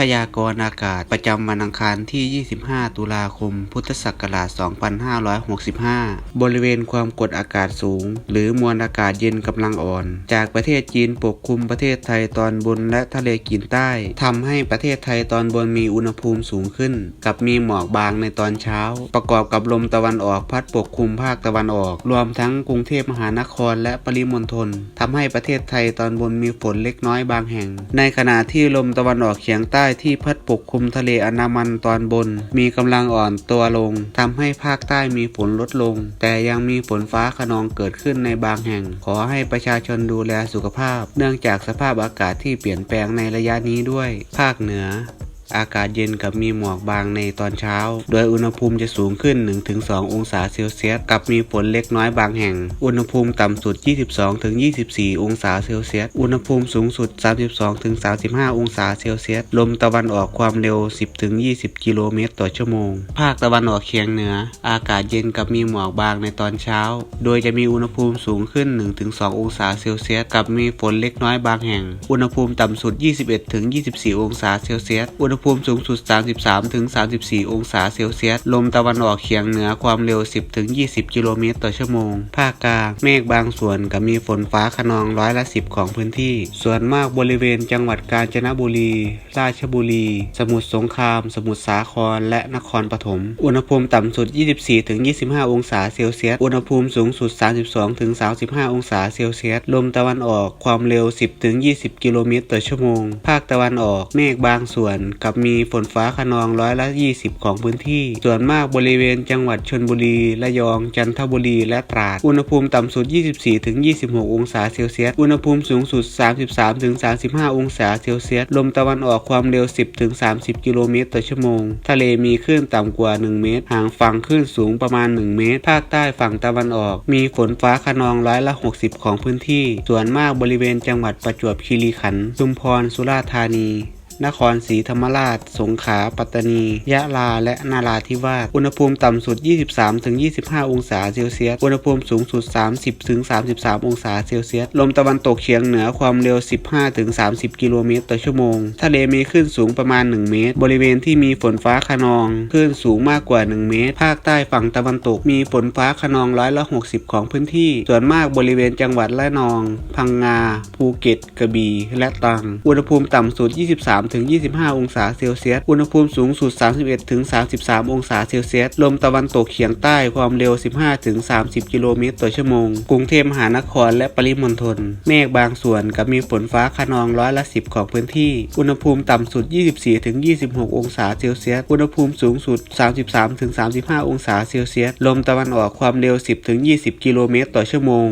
พยากรณ์อากาศประจำวันอังคารที่ 25 ตุลาคม พุทธศักราช 2565 บริเวณความกดอากาศสูง หรือมวลอากาศเย็นกำลังอ่อน จากประเทศจีนปกคลุมประเทศไทยตอนบนและทะเลจีนใต้ทำให้ประเทศไทยตอนบนมีอุณหภูมิสูงขึ้น กับมีหมอกบางในตอนเช้า ประกอบกับลมตะวันออกพัดปกคลุมภาคตะวันออก รวมทั้งกรุงเทพมหานครและปริมณฑลทำให้ประเทศไทยตอนบนมีฝนเล็กน้อยบางแห่ง ในขณะที่ลมตะวันออกเฉียงใต้ที่พัดปกคลุมทะเลอันดามันตอนบน มีกำลังอ่อนตัวลงทำให้ภาคใต้มีฝนลดลง แต่ยังมีฝนฟ้าขนองเกิดขึ้นในบางแห่ง ขอให้ประชาชนดูแลสุขภาพ เนื่องจากสภาพอากาศที่เปลี่ยนแปลงในระยะนี้ด้วย ภาคเหนือ อากาศเย็นกับมีหมอกบางในตอนเช้า โดยอุณหภูมิจะสูงขึ้น 1-2 องศาเซลเซียส กับมีฝนเล็กน้อยบางแห่ง อุณหภูมิต่ำสุด 22-24 องศาเซลเซียส อุณหภูมิสูงสุด 32-35 องศาเซลเซียส ลมตะวันออกความเร็ว 10-20 กิโลเมตรต่อชั่วโมง ภาคตะวันออกเฉียงเหนือ อากาศเย็นกับมีหมอกบางในตอนเช้า โดยจะมีอุณหภูมิสูงขึ้น 1-2 องศาเซลเซียส กับมีฝนเล็กน้อยบางแห่ง อุณหภูมิต่ำสุด 21-24 องศาเซลเซียส อุณหภูมิสูงสุด 33-34 องศาเซลเซียส ลมตะวันออกเฉียงเหนือความเร็ว 10-20 กิโลเมตรต่อชั่วโมง ภาคกลาง เมฆบางส่วนกับมีฝนฟ้าขนองร้อยละ 10 ของพื้นที่ ส่วนมากบริเวณจังหวัดกาญจนบุรี ราชบุรี สมุทรสงคราม สมุทรสาคร และนครปฐม อุณหภูมิต่ำสุด 24-25 องศาเซลเซียส อุณหภูมิสูงสุด 32-35 องศาเซลเซียส ลมตะวันออกความเร็ว 10-20 กิโลเมตรต่อชั่วโมง ภาคตะวันออก เมฆบางส่วนกับมีฝนฟ้าขนองร้อยละ 20 ของพื้นที่ ส่วนมากบริเวณจังหวัดชลบุรี ระยอง จันทบุรี และตราด อุณหภูมิต่ำสุด 24-26 องศาเซลเซียส อุณหภูมิสูงสุด 33-35 องศาเซลเซียส ลมตะวันออกความเร็ว 10-30 กิโลเมตรต่อชั่วโมง ทะเลมีคลื่นต่ำกว่า 1 เมตร ห่างฝั่งคลื่นสูงประมาณ 1 เมตร ภาคใต้ฝั่งตะวันออก มีฝนฟ้าขนองร้อยละ 60 ของพื้นที่ ส่วนมากบริเวณจังหวัดประจวบคีรีขันธ์ ชุมพร สุราษฎร์ธานี นครศรีธรรมราช สงขลา ปัตตานี ยะลา และนาราธิวาส อุณหภูมิต่ำสุด 23-25 องศาเซลเซียส อุณหภูมิสูงสุด 30-33 องศาเซลเซียส ลมตะวันตกเฉียงเหนือความเร็ว 15-30 กิโลเมตรต่อชั่วโมง ทะเลมีคลื่นสูงประมาณ 1 เมตร บริเวณที่มีฝนฟ้าขนอง คลื่นสูงมากกว่า 1 เมตร ภาคใต้ฝั่งตะวันตกมีฝนฟ้าขนองร้อยละ 60 ของพื้นที่ ส่วนมากบริเวณจังหวัดละนอง พังงา ภูเก็ต กระบี่ และตรัง อุณหภูมิต่ำสุด 23ถึง 25 องศาเซลเซียส อุณหภูมิสูงสุด 31ถึง33 องศาเซลเซียส ลมตะวันตกเฉียงใต้ความเร็ว 15ถึง30 กิโลเมตรต่อชั่วโมง กรุงเทพมหานครและปริมณฑล เมฆบางส่วนกับมีฝนฟ้าขนองร้อยละ 10 ของพื้นที่ อุณหภูมิต่ำสุด 24ถึง26 องศาเซลเซียส อุณหภูมิสูงสุด 33ถึง35 องศาเซลเซียส ลมตะวันออกความเร็ว 10ถึง20 กิโลเมตรต่อชั่วโมง